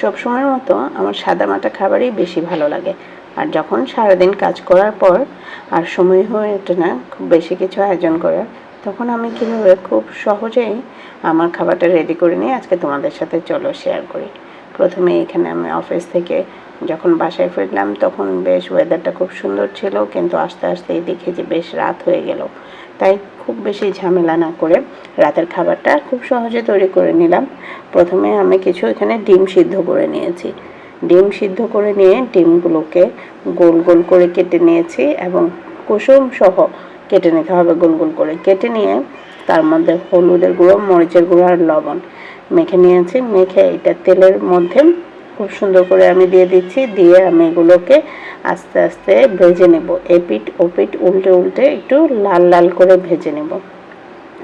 সবসময়ের মতো আমার সাদামাটা খাবারই বেশি ভালো লাগে। আর যখন সারাদিন কাজ করার পর আর সময় হয়ে ওঠে না খুব বেশি কিছু আয়োজন করার, তখন আমি কীভাবে খুব সহজেই আমার খাবারটা রেডি করে নিয়ে আজকে তোমাদের সাথে চলো শেয়ার করি। প্রথমে এখানে আমি অফিস থেকে যখন বাসায় ফিরলাম, তখন বেশ ওয়েদারটা খুব সুন্দর ছিল, কিন্তু আস্তে আস্তেই দেখি যে বেশ রাত হয়ে গেল। তাই খুব বেশি ঝামেলা না করে রাতের খাবারটা খুব সহজে তৈরি করে নিলাম। প্রথমে আমি কিছু এখানে ডিম সিদ্ধ করে নিয়েছি। ডিম সিদ্ধ করে নিয়ে ডিমগুলোকে গোল গোল করে কেটে নিয়েছি এবং কুসুম সহ কেটে নিতে হবে গোল গোল করে। কেটে নিয়ে তার মধ্যে হলুদের গুঁড়ো, মরিচের গুঁড়ো আর লবণ মেখে নিয়েছি। মেখে এটা তেলের মধ্যে খুব সুন্দর করে আমি দিয়ে দিচ্ছি। দিয়ে আমি এগুলোকে আস্তে আস্তে ভেজে নেব। এপিট ওপিট উল্টে উল্টে একটু লাল লাল করে ভেজে নেব।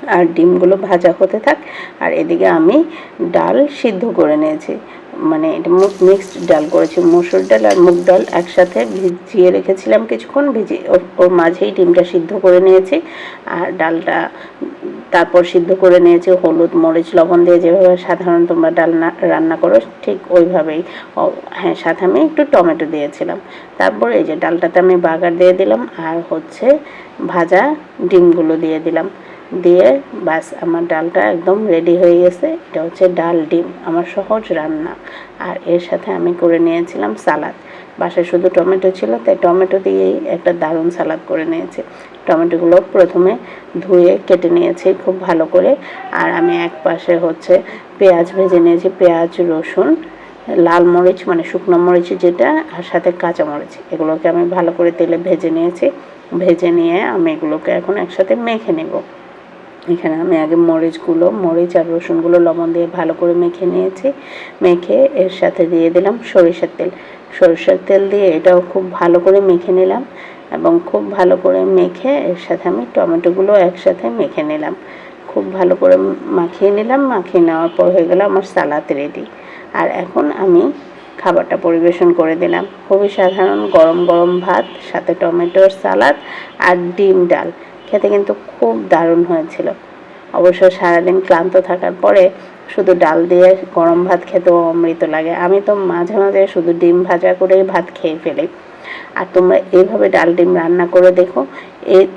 আর ডিমগুলো ভাজা হতে থাক। আর এদিকে আমি ডাল সিদ্ধ করে নিয়েছি। মানে এটা মুখ মিক্সড ডাল করেছি। মসুর ডাল আর মুগ ডাল একসাথে ভিজিয়ে রেখেছিলাম কিছুক্ষণ। ভিজিয়ে ওর- মাঝেই ডিমটা সিদ্ধ করে নিয়েছি। আর ডালটা তারপর সিদ্ধ করে নিয়েছি, হলুদ, মরিচ, লবণ দিয়ে যেভাবে সাধারণ তোমরা ডাল না- রান্না করো, ঠিক ওইভাবেই হ্যাঁ সাথে আমি একটু টমেটো দিয়েছিলাম। তারপর এই যে ডালটাতে আমি বাগার দিয়ে দিলাম, আর হচ্ছে ভাজা ডিমগুলো দিয়ে দিলাম। দিয়ে বাস আমার ডালটা একদম রেডি হয়ে গেছে। এটা হচ্ছে ডাল ডিম, আমার সহজ রান্না। আর এর সাথে আমি করে নিয়েছিলাম সালাদ। বাসায় শুধু টমেটো ছিল, তাই টমেটো দিয়েই একটা দারুণ সালাদ করে নিয়েছি। টমেটোগুলো প্রথমে ধুয়ে কেটে নিয়েছি খুব ভালো করে। আর আমি এক পাশে হচ্ছে পেঁয়াজ ভেজে নিয়েছি, পেঁয়াজ, রসুন, লাল মরিচ মানে শুকনো মরিচ যেটা, আর সাথে কাঁচা মরিচ। এগুলোকে আমি ভালো করে তেলে ভেজে নিয়েছি। ভেজে নিয়ে আমি এগুলোকে এখন একসাথে মেখে নেব। এখানে আমি আগে মরিচগুলো, মরিচ আর রসুনগুলো লবণ দিয়ে ভালো করে মেখে নিয়েছি। মেখে এর সাথে দিয়ে দিলাম সরিষার তেল। সরিষার তেল দিয়ে এটাও খুব ভালো করে মেখে নিলাম এবং খুব ভালো করে মেখে এর সাথে আমি টমেটোগুলো একসাথে মেখে নিলাম। খুব ভালো করে মাখিয়ে নিলাম, মাখিয়ে নেওয়ার পর হয়ে গেল আমার সালাদ রেডি আর এখন আমি খাবারটা পরিবেশন করে দিলাম। খুবই সাধারণ গরম গরম ভাত, সাথে টমেটোর সালাদ আর ডিম ডাল। খেতে কিন্তু খুব দারুণ হয়েছিল। অবশ্য সারাদিন ক্লান্ত থাকার পরে শুধু ডাল দিয়ে গরম ভাত খেতেও অমৃত লাগে। আমি তো মাঝে মাঝে শুধু ডিম ভাজা করেই ভাত খেয়ে ফেলি। আর তোমরা এইভাবে ডাল ডিম রান্না করে দেখো।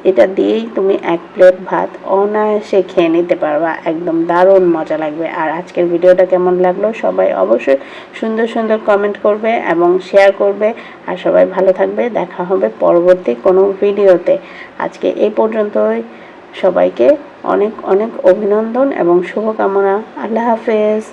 এটা দিয়েই তুমি এক প্লেট ভাত অনায়াসে খেয়ে নিতে পারবা। একদম দারুণ মজা লাগবে। আর আজকের ভিডিওটা কেমন লাগল সবাই অবশ্যই সুন্দর সুন্দর কমেন্ট করবে এবং শেয়ার করবে। আর সবাই ভালো থাকবে। দেখা হবে পরবর্তী কোনো ভিডিওতে। আজকে এই পর্যন্তই। সবাইকে অনেক অনেক অভিনন্দন এবং শুভকামনা। আল্লাহ হাফেজ।